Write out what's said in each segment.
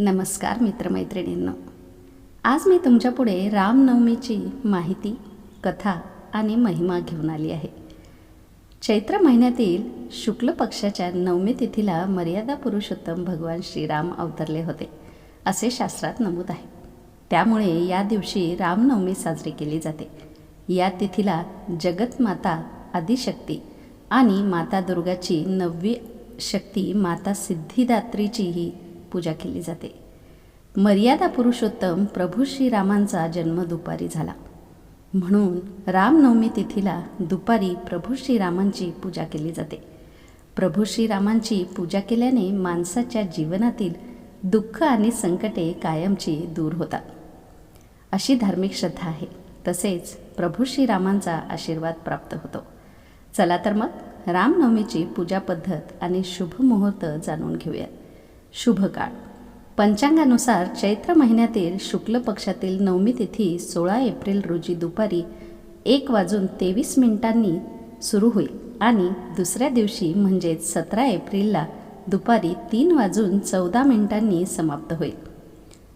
नमस्कार मित्रमैत्रिणींनो. आज मी तुमच्यापुढे रामनवमीची माहिती कथा आणि महिमा घेऊन आली आहे. चैत्र महिन्यातील शुक्ल पक्षाच्या नवमी तिथीला मर्यादा पुरुषोत्तम भगवान श्रीराम अवतरले होते असे शास्त्रात नमूद आहे. त्यामुळे या दिवशी रामनवमी साजरी केली जाते. या तिथीला जगतमाता आदिशक्ती आणि माता दुर्गाची नववी शक्ती माता सिद्धिदात्रीचीही पूजा केली जाते. मर्यादा पुरुषोत्तम प्रभू श्रीरामांचा जन्म दुपारी झाला. म्हणून रामनवमी तिथीला दुपारी प्रभू श्रीरामांची पूजा केली जाते. प्रभू श्रीरामांची पूजा केल्याने माणसाच्या जीवनातील दुःख आणि संकटे कायमची दूर होतात. अशी धार्मिक श्रद्धा आहे. तसेच प्रभू श्रीरामांचा आशीर्वाद प्राप्त होतो. चला तर मग रामनवमीची पूजा पद्धत आणि शुभ मुहूर्त जाणून घेऊयात. शुभ काळ पंचांगानुसार चैत्र महिन्यातील शुक्ल पक्षातील नवमी तिथी सोळा एप्रिल रोजी दुपारी एक वाजून तेवीस मिनिटांनी सुरू होईल आणि दुसऱ्या दिवशी म्हणजेच सतरा एप्रिलला दुपारी तीन वाजून चौदा मिनिटांनी समाप्त होईल.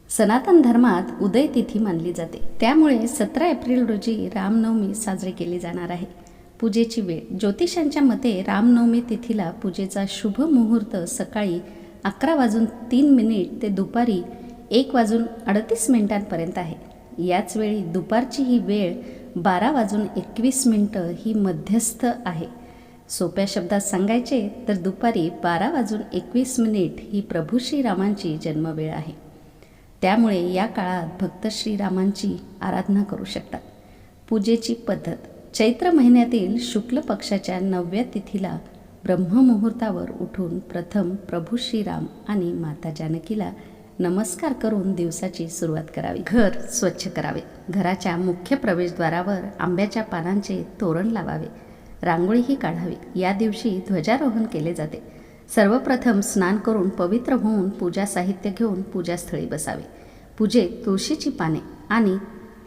सनातन धर्मात उदय तिथी मानली जाते. त्यामुळे सतरा एप्रिल रोजी रामनवमी साजरी केली जाणार आहे. पूजेची वेळ. ज्योतिषांच्या मते रामनवमी तिथीला पूजेचा शुभ मुहूर्त सकाळी अकरा वाजून तीन मिनिट ते दुपारी एक वाजून अडतीस मिनिटांपर्यंत आहे. याच वेळी दुपारची ही वेळ बारा वाजून एकवीस मिनटं ही मध्यस्थ आहे. सोप्या शब्दात सांगायचे तर दुपारी बारा वाजून एकवीस मिनिट ही प्रभू श्रीरामांची जन्मवेळ आहे. त्यामुळे या काळात भक्त श्रीरामांची आराधना करू शकतात. पूजेची पद्धत. चैत्र महिन्यातील शुक्ल पक्षाच्या नवव्या तिथीला ब्रह्ममुहूर्तावर उठून प्रथम प्रभू श्रीराम आणि माता जानकीला नमस्कार करून दिवसाची सुरुवात करावी. घर स्वच्छ करावे. घराच्या मुख्य प्रवेशद्वारावर आंब्याच्या पानांचे तोरण लावावे. रांगोळीही काढावी. या दिवशी ध्वजारोहण केले जाते. सर्वप्रथम स्नान करून पवित्र होऊन पूजा साहित्य घेऊन पूजास्थळी बसावे. पूजेत तुळशीची पाने आणि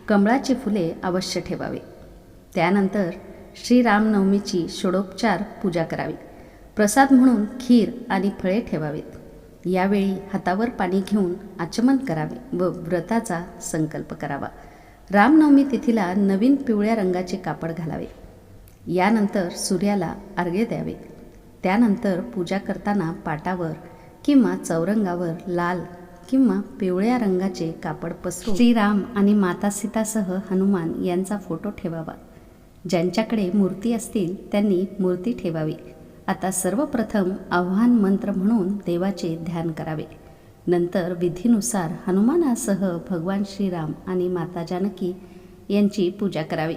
कमळाची फुले अवश्य ठेवावे. त्यानंतर श्रीरामनवमीची षोडोपचार पूजा करावी. प्रसाद म्हणून खीर आणि फळे ठेवावेत. यावेळी हातावर पाणी घेऊन आचमन करावे व व्रताचा संकल्प करावा. रामनवमी तिथीला नवीन पिवळ्या रंगाचे कापड घालावे. यानंतर सूर्याला अर्घ्य द्यावे. त्यानंतर पूजा करताना पाटावर किंवा चौरंगावर लाल किंवा पिवळ्या रंगाचे कापड पसरून श्रीराम आणि माता सीतासह हनुमान यांचा फोटो ठेवावा. ज्यांच्याकडे मूर्ती असतील त्यांनी मूर्ती ठेवावी. आता सर्वप्रथम आव्हान मंत्र म्हणून देवाचे ध्यान करावे. नंतर विधीनुसार हनुमानासह भगवान श्रीराम आणि माता जानकी यांची पूजा करावी.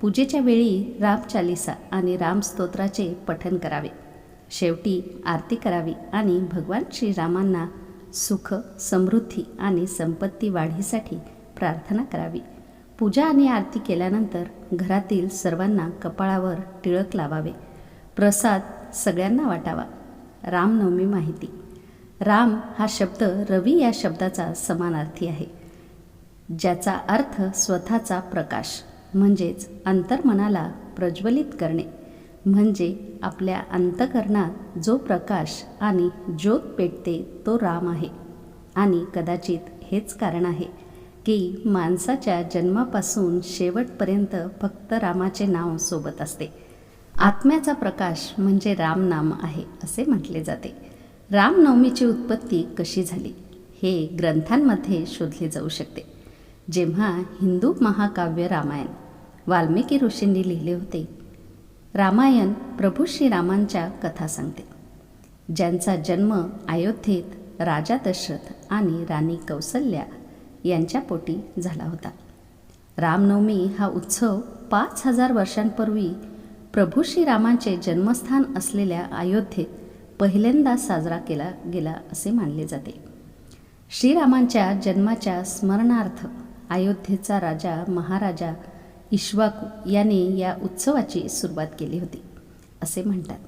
पूजेच्या वेळी रामचालिसा आणि रामस्तोत्राचे पठन करावे. शेवटी आरती करावी आणि भगवान श्रीरामांना सुख समृद्धी आणि संपत्ती वाढीसाठी प्रार्थना करावी. पूजा आणि आरती केल्यानंतर घरातील सर्वांना कपाळावर टिळक लावावे. प्रसाद सगळ्यांना वाटावा. रामनवमी माहिती. राम हा शब्द रवी या शब्दाचा समानार्थी आहे. ज्याचा अर्थ स्वतःचा प्रकाश म्हणजेच अंतर्मनाला प्रज्वलित करणे. म्हणजे आपल्या अंतकरणात जो प्रकाश आणि ज्योत पेटते तो राम आहे. आणि कदाचित हेच कारण आहे की माणसाच्या जन्मापासून शेवटपर्यंत फक्त रामाचे नाव सोबत असते. आत्म्याचा प्रकाश म्हणजे रामनाम आहे असे म्हटले जाते. रामनवमीची उत्पत्ती कशी झाली हे ग्रंथांमध्ये शोधले जाऊ शकते. जेव्हा हिंदू महाकाव्य रामायण वाल्मिकी ऋषींनी लिहिले होते रामायण प्रभू श्रीरामांच्या कथा सांगते. ज्यांचा जन्म अयोध्येत राजा दशरथ आणि राणी कौसल्या यांच्या पोटी झाला होता. रामनवमी हा उत्सव पाच हजार वर्षांपूर्वी प्रभू श्रीरामांचे जन्मस्थान असलेल्या अयोध्येत पहिल्यांदा साजरा केला गेला असे मानले जाते. श्रीरामांच्या जन्माच्या स्मरणार्थ अयोध्येचा राजा महाराजा इश्वाकू याने या उत्सवाची सुरुवात केली होती असे म्हणतात.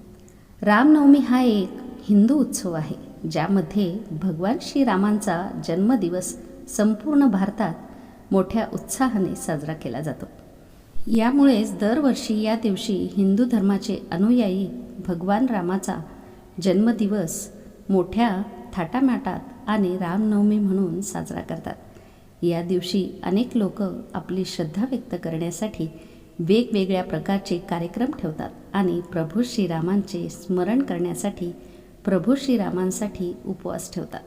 रामनवमी हा एक हिंदू उत्सव आहे ज्यामध्ये भगवान श्रीरामांचा जन्मदिवस संपूर्ण भारतात मोठ्या उत्साहाने साजरा केला जातो. यामुळेच दरवर्षी या दिवशी हिंदू धर्माचे अनुयायी भगवान रामाचा जन्मदिवस मोठ्या थाटामाटात आणि रामनवमी म्हणून साजरा करतात. या दिवशी अनेक लोक आपली श्रद्धा व्यक्त करण्यासाठी वेगवेगळ्या प्रकारचे कार्यक्रम ठेवतात आणि प्रभू श्रीरामांचे स्मरण करण्यासाठी प्रभू श्रीरामांसाठी उपवास ठेवतात.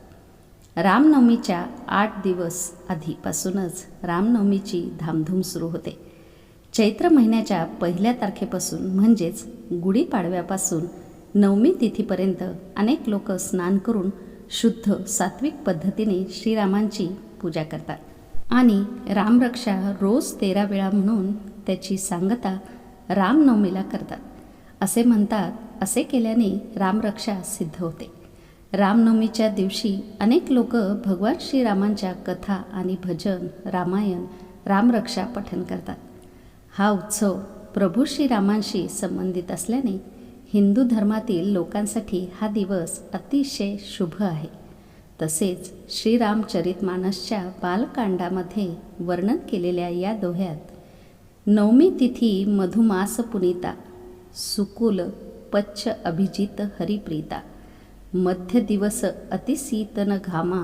रामनवमीच्या आठ दिवस आधीपासूनच रामनवमीची धामधूम सुरू होते. चैत्र महिन्याच्या पहिल्या तारखेपासून म्हणजेच गुढीपाडव्यापासून नवमी तिथीपर्यंत अनेक लोक स्नान करून शुद्ध सात्विक पद्धतीने श्रीरामांची पूजा करतात. आणि रामरक्षा रोज तेरा वेळा म्हणून त्याची सांगता रामनवमीला करतात. असे म्हणतात असे केल्याने रामरक्षा सिद्ध होते. रामनवमीच्या दिवशी अनेक लोक भगवान श्रीरामांच्या कथा आणि भजन रामायण रामरक्षा पठन करतात. हा उत्सव प्रभू श्रीरामांशी संबंधित असल्याने हिंदू धर्मातील लोकांसाठी हा दिवस अतिशय शुभ आहे. तसेच श्रीरामचरितमानसच्या बालकांडामध्ये वर्णन केलेल्या या दोह्यात नवमी तिथी मधुमास पुनीता सुकुल पच्छ अभिजित हरिप्रीता मध्य दिवस अतिशीतन घामा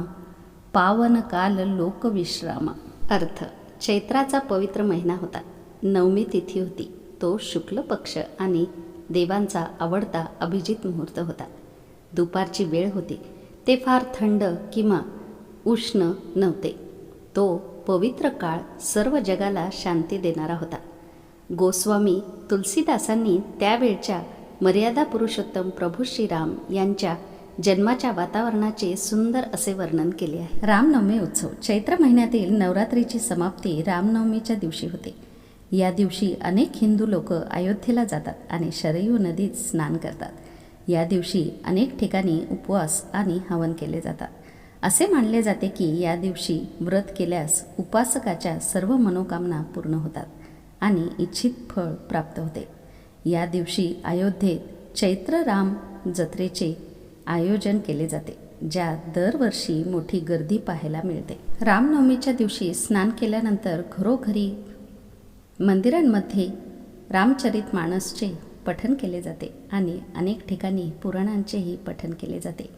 पावन काल लोकविश्रामा. अर्थ चैत्राचा पवित्र महिना होता. नवमी तिथी होती. तो शुक्ल पक्ष आणि देवांचा आवडता अभिजित मुहूर्त होता. दुपारची वेळ होती. ते फार थंड किंवा उष्ण नव्हते. तो पवित्र काळ सर्व जगाला शांती देणारा होता. गोस्वामी तुलसीदासांनी त्यावेळच्या मर्यादा पुरुषोत्तम प्रभू श्रीराम यांच्या जन्माच्या वातावरणाचे सुंदर असे वर्णन केले आहे. रामनवमी उत्सव चैत्र महिन्यातील नवरात्रीची समाप्ती रामनवमीच्या दिवशी होते. या दिवशी अनेक हिंदू लोक अयोध्येला जातात आणि शरयू नदीत स्नान करतात. या दिवशी अनेक ठिकाणी उपवास आणि हवन केले जातात. असे मानले जाते की या दिवशी व्रत केल्यास उपासकाच्या सर्व मनोकामना पूर्ण होतात आणि इच्छित फळ प्राप्त होते. या दिवशी अयोध्येत चैत्र राम जत्रेचे आयोजन केले जाते ज्यात दरवर्षी मोठी गर्दी पाहायला मिळते. रामनवमीच्या दिवशी स्नान केल्यानंतर घरोघरी मंदिरांमध्ये रामचरित मानसचे पठन केले जाते आणि अनेक ठिकाणी पुराणांचेही पठन केले जाते.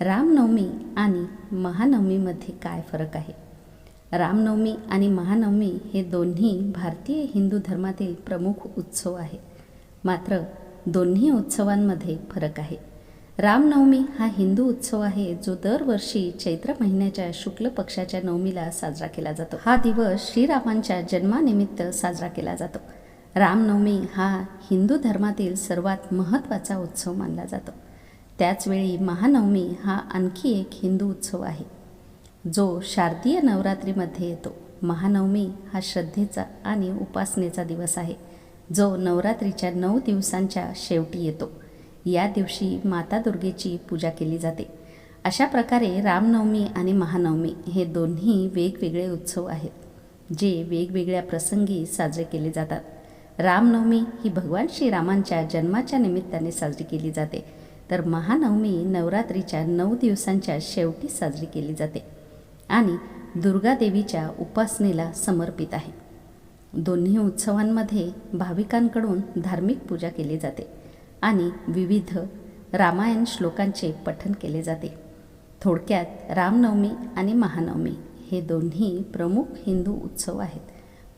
रामनवमी आणि महानवमीमध्ये काय फरक आहे? रामनवमी आणि महानवमी हे दोन्ही भारतीय हिंदू धर्मातील प्रमुख उत्सव आहेत मात्र दोन्ही उत्सवांमध्ये फरक आहे. रामनवमी हा हिंदू उत्सव आहे जो दरवर्षी चैत्र महिन्याच्या शुक्ल पक्षाच्या नवमीला साजरा केला जातो. हा दिवस श्रीरामांच्या जन्मानिमित्त साजरा केला जातो. रामनवमी हा हिंदू धर्मातील सर्वात महत्त्वाचा उत्सव मानला जातो. त्याचवेळी महानवमी हा आणखी एक हिंदू उत्सव आहे. जो शारदीय नवरात्रीमध्ये येतो. महानवमी हा श्रद्धेचा आणि उपासनेचा दिवस आहे. जो नवरात्रीच्या नऊ दिवसांच्या शेवटी येतो. या दिवशी माता दुर्गेची पूजा केली जाते. अशा प्रकारे रामनवमी आणि महानवमी हे दोन्ही वेगवेगळे उत्सव आहेत जे वेगवेगळ्या प्रसंगी साजरे केले जातात. रामनवमी ही भगवान श्रीरामांच्या जन्माच्या निमित्ताने साजरी केली जाते. तर महानवमी नवरात्रीच्या नऊ दिवसांच्या शेवटी साजरी केली जाते आणि दुर्गादेवीच्या उपासनेला समर्पित आहे. दोन्ही उत्सवांमध्ये भाविकांकडून धार्मिक पूजा केली जाते. आणि विविध रामायण श्लोकांचे पठन केले जाते. थोडक्यात रामनवमी आणि महानवमी हे दोन्ही प्रमुख हिंदू उत्सव आहेत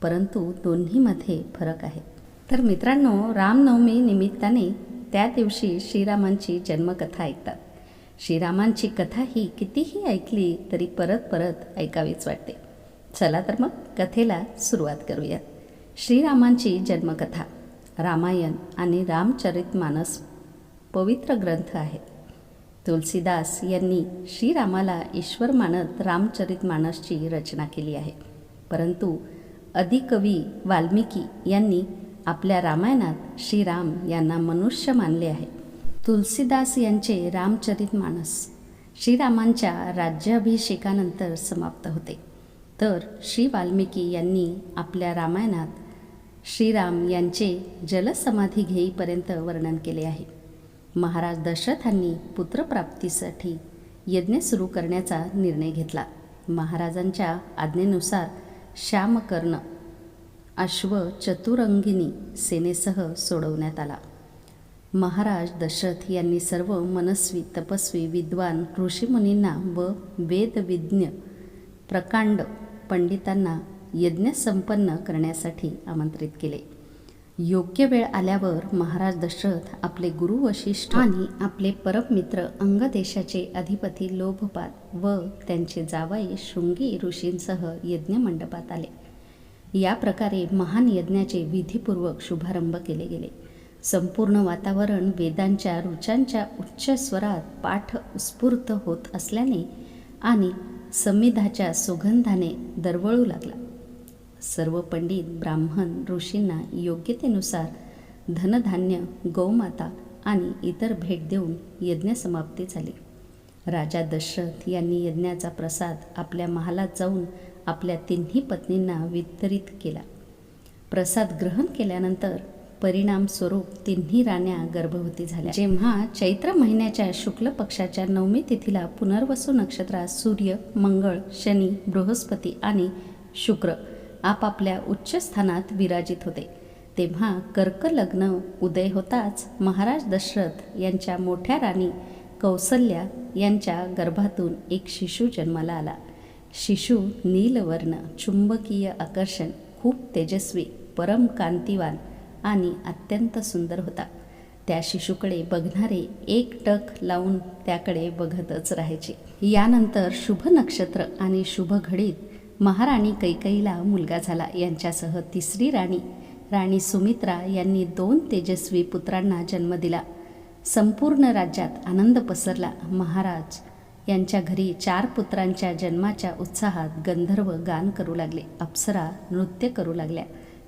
परंतु दोन्हीमध्ये फरक आहे. तर मित्रांनो रामनवमी निमित्ताने त्या दिवशी श्रीरामांची जन्मकथा ऐकतात. श्रीरामांची कथा ही कितीही ऐकली तरी परत परत ऐकावीच वाटते. चला तर मग कथेला सुरुवात करूयात. श्रीरामांची जन्मकथा. रामायण आणि रामचरित मानस पवित्र ग्रंथ आहेत तुलसीदास यांनी श्रीरामाला ईश्वर मानत रामचरित मानसची रचना केली आहे. परंतु अधिकवी वाल्मिकी यांनी आपल्या रामायणात श्रीराम यांना मनुष्य मानले आहे. तुलसीदास यांचे रामचरित मानस श्रीरामांच्या राज्याभिषेकानंतर समाप्त होते. तर श्री वाल्मिकी यांनी आपल्या रामायणात श्रीराम यांचे जलसमाधी घेईपर्यंत वर्णन केले आहे. महाराज दशरथांनी पुत्रप्राप्तीसाठी यज्ञ सुरू करण्याचा निर्णय घेतला. महाराजांच्या आज्ञेनुसार श्यामकर्ण अश्व चतुरंगिनी सेनेसह सोडवण्यात आला. महाराज दशरथ यांनी सर्व मनस्वी तपस्वी विद्वान ऋषीमुनींना व वेदविज्ञ प्रकांड पंडितांना यज्ञ संपन्न करण्यासाठी आमंत्रित केले. योग्य वेळ आल्यावर महाराज दशरथ आपले गुरु वशिष्ठ आणि आपले परममित्र अंगदेशाचे अधिपती लोभपात व त्यांचे जावाई शृंगी ऋषींसह यज्ञ मंडपात आले. या प्रकारे महान यज्ञाचे विधीपूर्वक शुभारंभ केले गेले. संपूर्ण वातावरण वेदांच्या रुचांच्या उच्च स्वरात पाठ उत्स्फूर्त होत असल्याने आणि समिधाच्या सुगंधाने दरवळू लागला. सर्व पंडित ब्राह्मण ऋषींना योग्यतेनुसार धनधान्य गौमाता आणि इतर भेट देऊन यज्ञ समाप्ती झाली. राजा दशरथ यांनी यज्ञाचा प्रसाद आपल्या महालात जाऊन आपल्या तिन्ही पत्नींना वितरित केला. प्रसाद ग्रहण केल्यानंतर परिणाम स्वरूप तिन्ही राण्या गर्भवती झाल्या. जेव्हा चैत्र महिन्याच्या शुक्ल पक्षाच्या नवमी तिथीला पुनर्वसू नक्षत्रात सूर्य मंगळ शनी बृहस्पती आणि शुक्र आपापल्या उच्च स्थानात विराजित होते. तेव्हा कर्क लग्न उदय होताच महाराज दशरथ यांच्या मोठ्या राणी कौसल्या यांच्या गर्भातून एक शिशू जन्माला आला. शिशू नीलवर्ण चुंबकीय आकर्षण खूप तेजस्वी परम कांतिवान आणि अत्यंत सुंदर होता. त्या शिशूकडे बघणारे एक टक लावून त्याकडे बघतच राहायचे. यानंतर शुभ नक्षत्र आणि शुभ घडीत महाराणी कैकईला मुलगा झाला. यांच्यासह तिसरी राणी राणी सुमित्रा यांनी दोन तेजस्वी पुत्रांना जन्म दिला. संपूर्ण राज्यात आनंद पसरला. महाराज यांच्या घरी चार पुत्रांच्या जन्माच्या उत्साहात गंधर्व गान करू लागले अप्सरा नृत्य करू लागल्या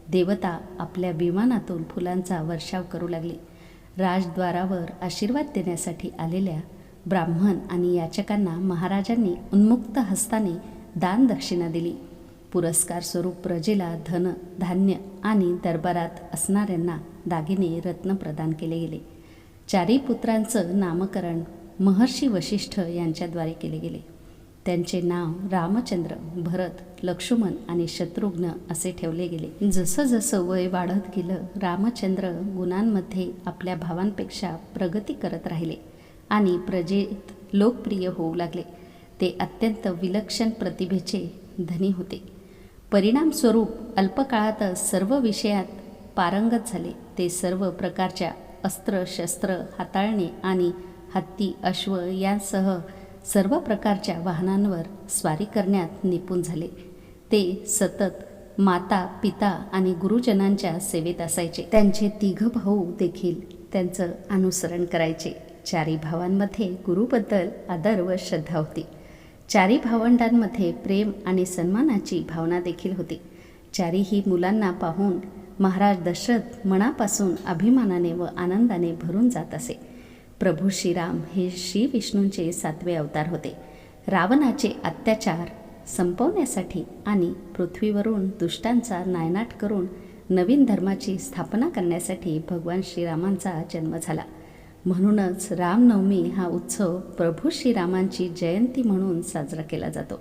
देवता आपल्या विमानातून फुलांचा वर्षाव करू लागले. राजद्वारावर आशीर्वाद देण्यासाठी आलेल्या ब्राह्मण आणि याचकांना महाराजांनी उन्मुक्त हस्ताने दानदक्षिणा दिली. पुरस्कार स्वरूप प्रजेला धन धान्य आणि दरबारात असणाऱ्यांना दागिने रत्न प्रदान केले गेले. चारी पुत्रांचं नामकरण महर्षी वशिष्ठ यांच्याद्वारे केले गेले. त्यांचे नाव रामचंद्र भरत लक्ष्मण आणि शत्रुघ्न असे ठेवले गेले. जसं जसं वय वाढत गेलं रामचंद्र गुणांमध्ये आपल्या भावांपेक्षा प्रगती करत राहिले आणि प्रजेत लोकप्रिय होऊ लागले. ते अत्यंत विलक्षण प्रतिभेचे धनी होते. परिणामस्वरूप अल्पकाळातच सर्व विषयात पारंगत झाले. ते सर्व प्रकारच्या अस्त्र शस्त्र हाताळणे आणि हत्ती अश्व यांसह सर्व प्रकारच्या वाहनांवर स्वारी करण्यात निपुण झाले. ते सतत माता पिता आणि गुरुजनांच्या सेवेत असायचे. त्यांचे तिघ भाऊ देखील त्यांचं अनुसरण करायचे. चारी भावांमध्ये गुरुबद्दल आदर व श्रद्धा होती. चारी भावंडांमध्ये प्रेम आणि सन्मानाची भावना देखील होती. चारीही मुलांना पाहून महाराज दशरथ मनापासून अभिमानाने व आनंदाने भरून जात असे. प्रभू श्रीराम हे श्री विष्णूंचे सातवे अवतार होते. रावणाचे अत्याचार संपवण्यासाठी आणि पृथ्वीवरून दुष्टांचा नायनाट करून नवीन धर्माची स्थापना करण्यासाठी भगवान श्रीरामांचा जन्म झाला. म्हणूनच रामनवमी हा उत्सव प्रभू श्रीरामांची जयंती म्हणून साजरा केला जातो.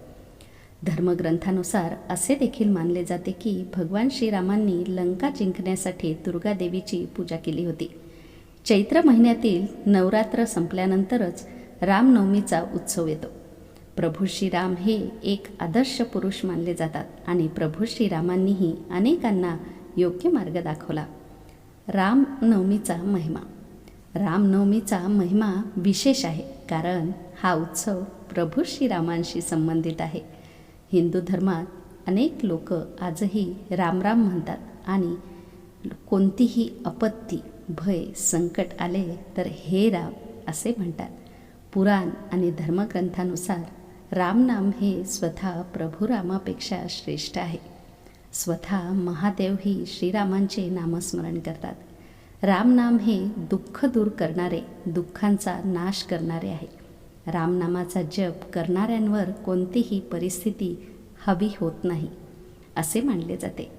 धर्मग्रंथानुसार असे देखील मानले जाते की भगवान श्रीरामांनी लंका जिंकण्यासाठी दुर्गादेवीची पूजा केली होती. चैत्र महिन्यातील नवरात्र संपल्यानंतरच रामनवमीचा उत्सव येतो. प्रभू श्रीराम हे एक आदर्श पुरुष मानले जातात आणि प्रभू श्रीरामांनीही अनेकांना योग्य मार्ग दाखवला. रामनवमीचा महिमा रामनवमीचा महिमा विशेष आहे कारण हा उत्सव प्रभू श्रीरामांशी संबंधित आहे. हिंदू धर्मात अनेक लोक आजही रामराम म्हणतात आणि कोणतीही आपत्ती भय संकट आले तर हे राम असे म्हणतात. पुराण आणि धर्मग्रंथानुसार रामनाम हे स्वतः प्रभू रामापेक्षा श्रेष्ठ आहे. स्वतः महादेवही श्रीरामांचे नामस्मरण करतात. रामनाम हे दुःख दूर करणारे दुःखांचा नाश करणारे आहे. रामनामाचा जप करणाऱ्यांवर कोणतीही परिस्थिती हवी होत नाही असे मानले जाते.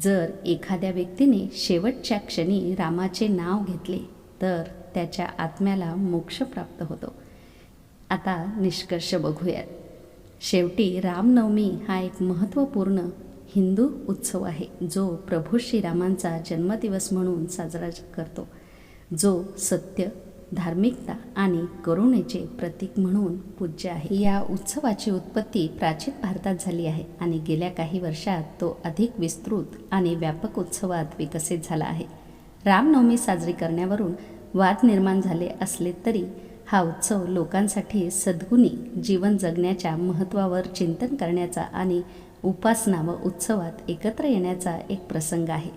जर एखाद्या व्यक्तीने शेवटच्या क्षणी रामाचे नाव घेतले तर त्याच्या आत्म्याला मोक्ष प्राप्त होतो. आता निष्कर्ष बघूयात. शेवटी रामनवमी हा एक महत्त्वपूर्ण हिंदू उत्सव आहे जो प्रभू श्रीरामांचा जन्मदिवस म्हणून साजरा करतो. जो सत्य धार्मिकता आणि करुणेचे प्रतीक म्हणून पूज्य आहे. या उत्सवाची उत्पत्ती प्राचीन भारतात झाली आहे आणि गेल्या काही वर्षात तो अधिक विस्तृत आणि व्यापक उत्सवात विकसित झाला आहे. रामनवमी साजरी करण्यावरून वाद निर्माण झाले असले तरी हा उत्सव लोकांसाठी सद्गुणी जीवन जगण्याच्या महत्त्वावर चिंतन करण्याचा आणि उपासना व उत्सवात एकत्र येण्याचा एक प्रसंग आहे.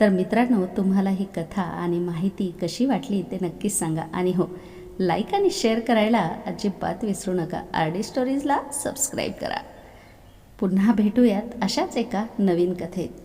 तर मित्रांनो तुम्हाला ही कथा आणि माहिती कशी वाटली ते नक्कीच सांगा. आणि हो लाईक आणि शेअर करायला अजिबात विसरू नका. आर डी स्टोरीजला सबस्क्राईब करा. पुन्हा भेटूयात अशाच एका नवीन कथेत.